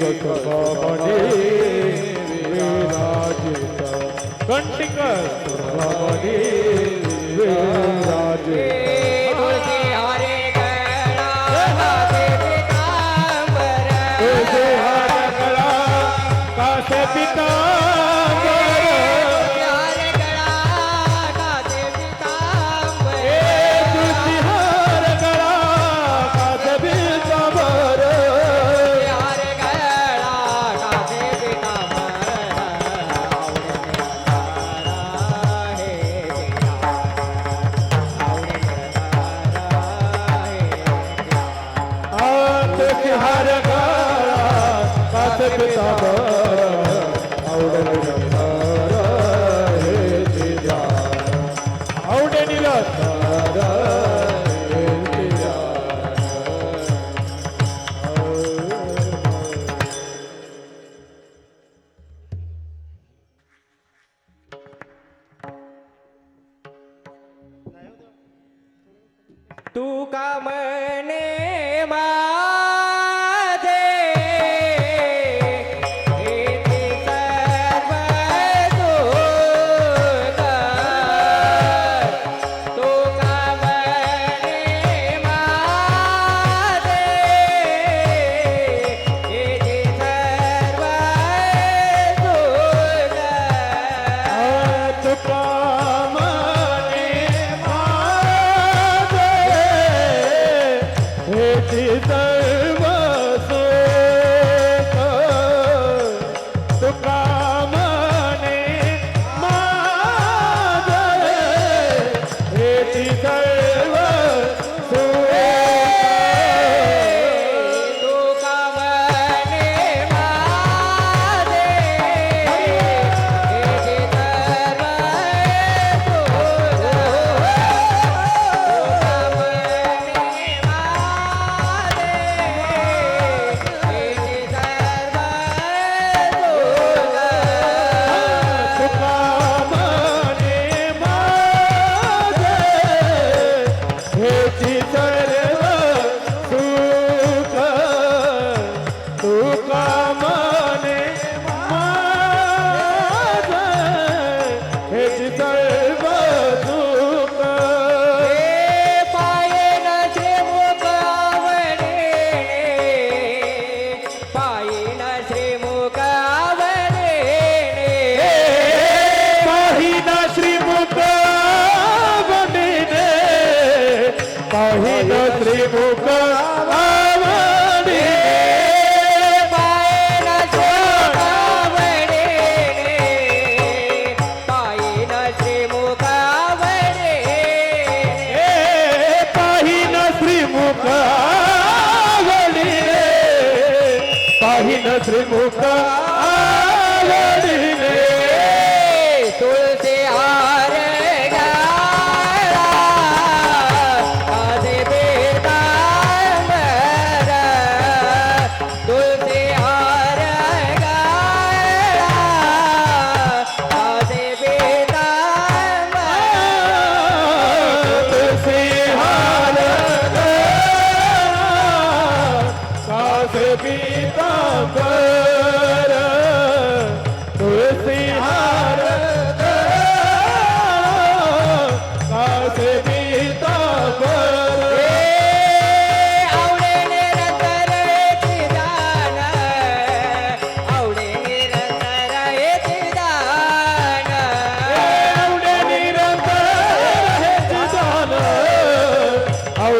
जगत भवने विराजित कंटिकर भवने विराजित तब और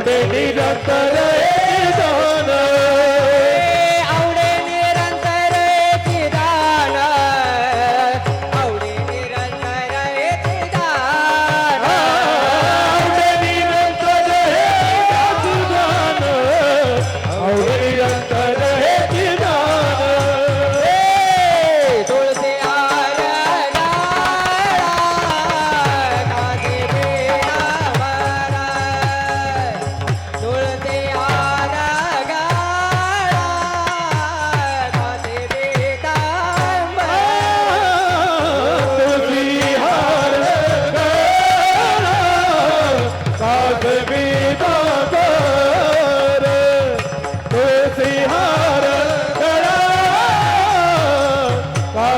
de mi.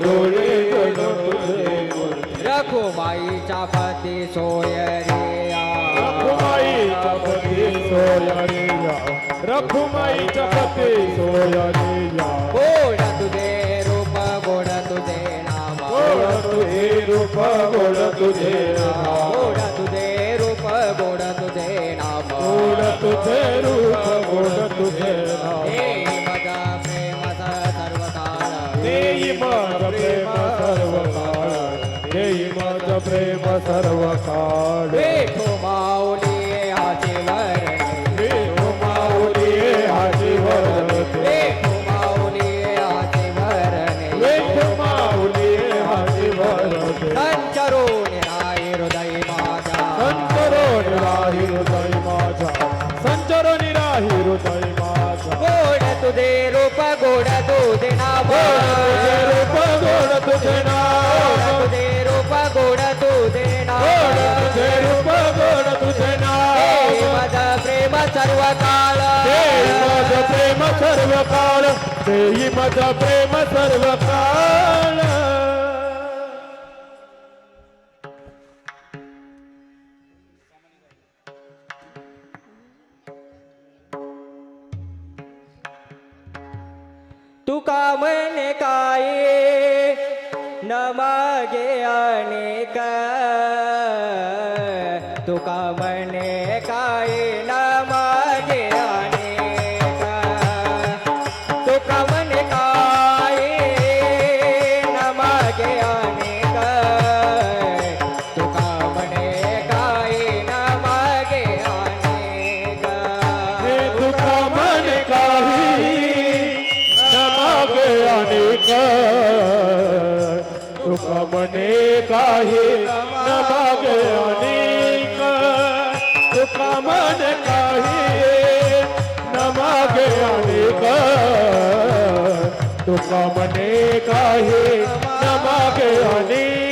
डोळे जळो तुझे मूर्ती रखुमाईच्या पती सोय रे या. रखुमाईच्या पती सोयारिया रखुमाईच्या पती सोयारिया गोड तुझे रूप गोड तुझे नाम गोड तुझे रूप गोड तुझे नाम गोड तुझे रूप गोड तुझे नाम गोड तुझे रूप गोड तुझे नाम सर्व काळ देई माझ प्रेम सर्व काळ सर्व काळ देई माझा प्रेम सर्व काळ तुका म्हणे काय? न मागे अनेक तुका मने काही न मागे अनेक तुका मन काही न मागे अनेक तुका मने काही न मागे अनेक.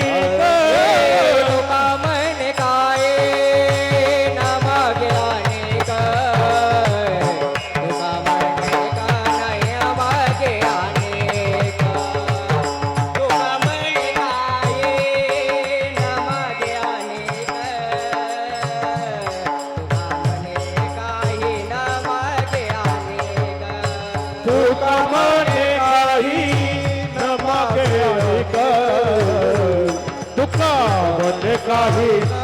मन काही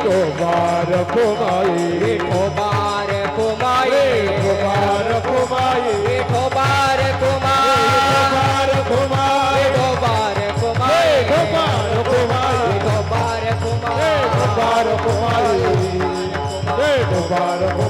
তোমার তোমায় তোমার তোমায় তোমার তোমায় তোমার তোমার তোমার তোমার তোমায় তোমার তোমায় তোমার তোমার তোমার তোমার তোমার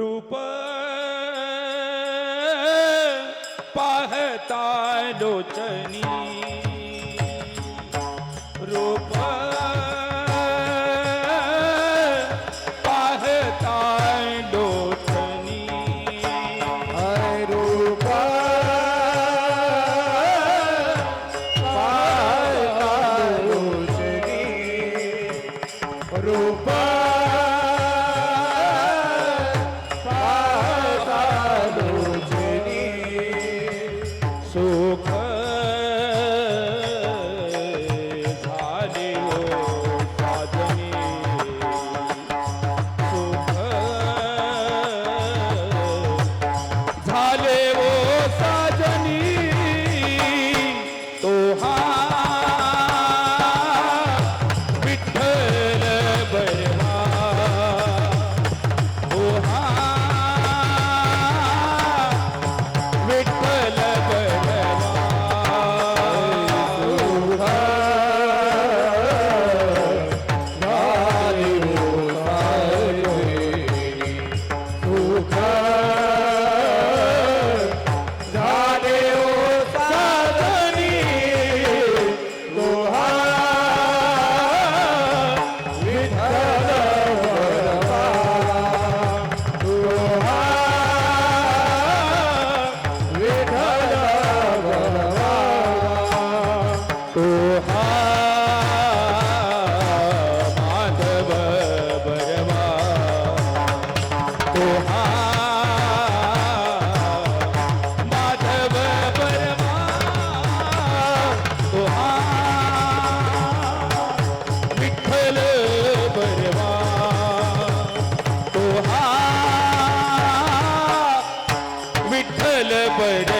ರೂಪ पर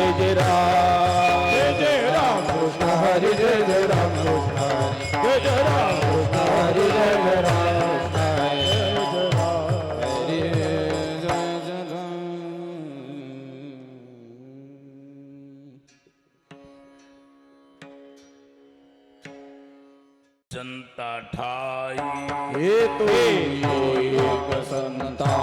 જય જય રામ જય જય રામ કૃષ્ણ હરિ જય જય રામ કૃષ્ણ જય જય રામ કૃષ્ણ હરિ જય જય રામ જનતા ઠાઈ એ તો એક સંતા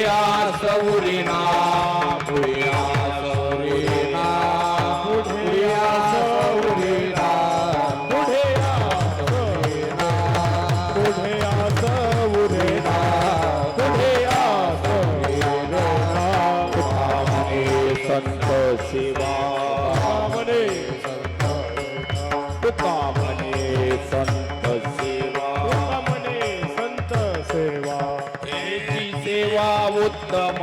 भूया सौरिना भूया ಉತ್ತಮ